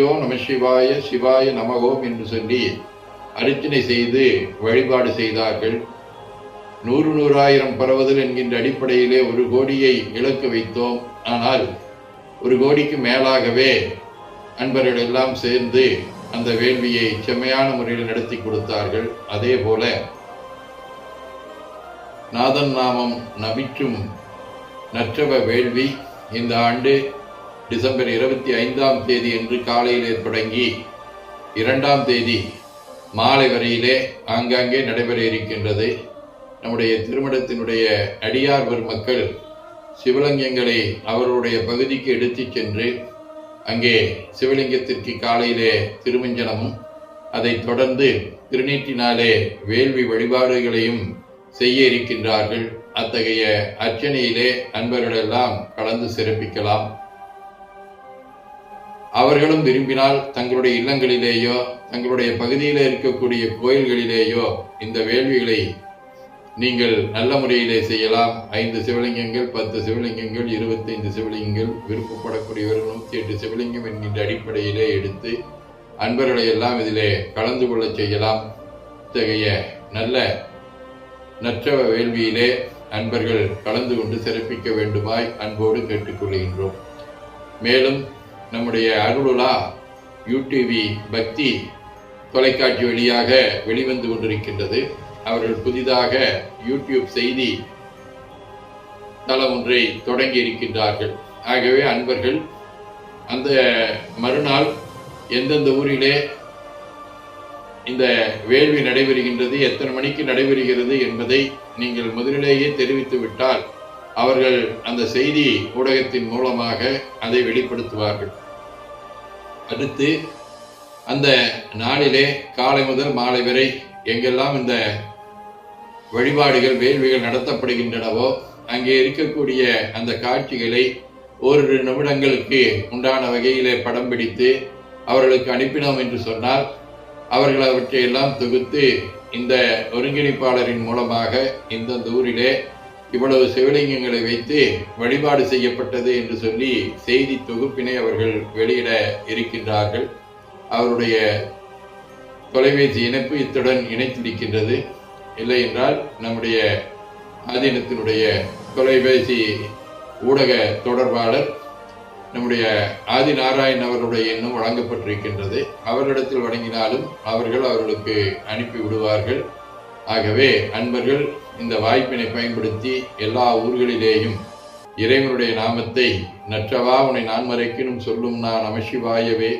யோ நம சிவாய சிவாய நமகோம் என்று சொல்லி அர்ச்சனை செய்து வழிபாடு செய்தார்கள். நூறு நூறாயிரம் பரவுதல் என்கின்ற அடிப்படையிலே ஒரு கோடியை இழக்க வைத்தோம். ஆனால் ஒரு கோடிக்கு மேலாகவே அன்பர்கள் எல்லாம் சேர்ந்து அந்த வேள்வியை செம்மையான முறையில் நடத்தி கொடுத்தார்கள். அதே போல நாதன் நாமம் நபிக்கும் நற்றவ வேள்வி இந்த ஆண்டு டிசம்பர் இருபத்தி ஐந்தாம் தேதி என்று காலையிலே தொடங்கி இரண்டாம் தேதி மாலை வரையிலே ஆங்காங்கே நடைபெற இருக்கின்றது. நம்முடைய திருமணத்தினுடைய அடியார் பெருமக்கள் சிவலிங்கங்களை அவர்களுடைய பகுதிக்கு எடுத்து சென்று அங்கே சிவலிங்கத்திற்கு காலையிலே திருமஞ்சனமும் அதைத் தொடர்ந்து திருநீட்டினாலே வேள்வி வழிபாடுகளையும் செய்ய இருக்கின்றார்கள். அத்தகைய அர்ச்சனையிலே அன்பர்களெல்லாம் கலந்து சிறப்பிக்கலாம். அவர்களும் விரும்பினால் தங்களுடைய இல்லங்களிலேயோ தங்களுடைய பகுதியில் இருக்கக்கூடிய கோயில்களிலேயோ இந்த வேள்விகளை நீங்கள் நல்ல முறையிலே செய்யலாம். ஐந்து சிவலிங்கங்கள் பத்து சிவலிங்கங்கள் இருபத்தைந்து சிவலிங்கங்கள் விருப்பப்படக்கூடியவர்கள் நூற்றி எட்டு சிவலிங்கம் என்கின்ற அடிப்படையிலே எடுத்து அன்பர்களை எல்லாம் இதிலே கலந்து கொள்ள செய்யலாம். இத்தகைய நல்ல நற்றவ வேள்வியிலே அன்பர்கள் கலந்து கொண்டு சிறப்பிக்க வேண்டுமாய் அன்போடு கேட்டுக்கொள்கின்றோம். மேலும் நம்முடைய அருளுலா யூடிவி பக்தி தொலைக்காட்சி வழியாக வெளிவந்து கொண்டிருக்கின்றது. அவர்கள் புதிதாக யூடியூப் செய்தி தளம் ஒன்றை தொடங்கி இருக்கின்றார்கள். ஆகவே அன்பர்கள் அந்த மறுநாள் எந்தெந்த ஊரிலே இந்த வேள்வி நடைபெறுகின்றது எத்தனை மணிக்கு நடைபெறுகிறது என்பதை நீங்கள் முதலிலேயே தெரிவித்து விட்டால் அவர்கள் அந்த செய்தி ஊடகத்தின் மூலமாக அதை வெளிப்படுத்துவார்கள். அடுத்து அந்த நாளிலே காலை முதல் மாலை வரை எங்கெல்லாம் இந்த வழிபாடுகள் வேள்விகள் நடத்தப்படுகின்றனவோ அங்கே இருக்கக்கூடிய அந்த காட்சிகளை ஓரிரு நிமிடங்களுக்கு உண்டான வகையிலே படம் பிடித்து அவர்களுக்கு அனுப்பினோம் என்று சொன்னால் அவர்கள் அவற்றையெல்லாம் தொகுத்து இந்த ஒருங்கிணைப்பாளரின் மூலமாக இந்தந்த ஊரிலே இவ்வளவு சிவலிங்கங்களை வைத்து வழிபாடு செய்யப்பட்டது என்று சொல்லி செய்தி தொகுப்பினை அவர்கள் வெளியிட இருக்கின்றார்கள். அவருடைய தொலைபேசி இணைப்பு இத்துடன் இணைத்திருக்கின்றது. இல்லை என்றால் நம்முடைய ஆதீனத்தினுடைய தொலைபேசி ஊடக தொடர்பாளர் நம்முடைய ஆதி நாராயண் அவர்களுடைய எண்ணம் வழங்கப்பட்டிருக்கின்றது. அவர்களிடத்தில் வழங்கினாலும் அவர்கள் அவர்களுக்கு அனுப்பி விடுவார்கள். ஆகவே அன்பர்கள் இந்த வாய்ப்பினை பயன்படுத்தி எல்லா ஊர்களிலேயும் இறைவனுடைய நாமத்தை நற்றவா உன்னை நான் மறைக்கினும் சொல்லும் நான் நமசிவாயவே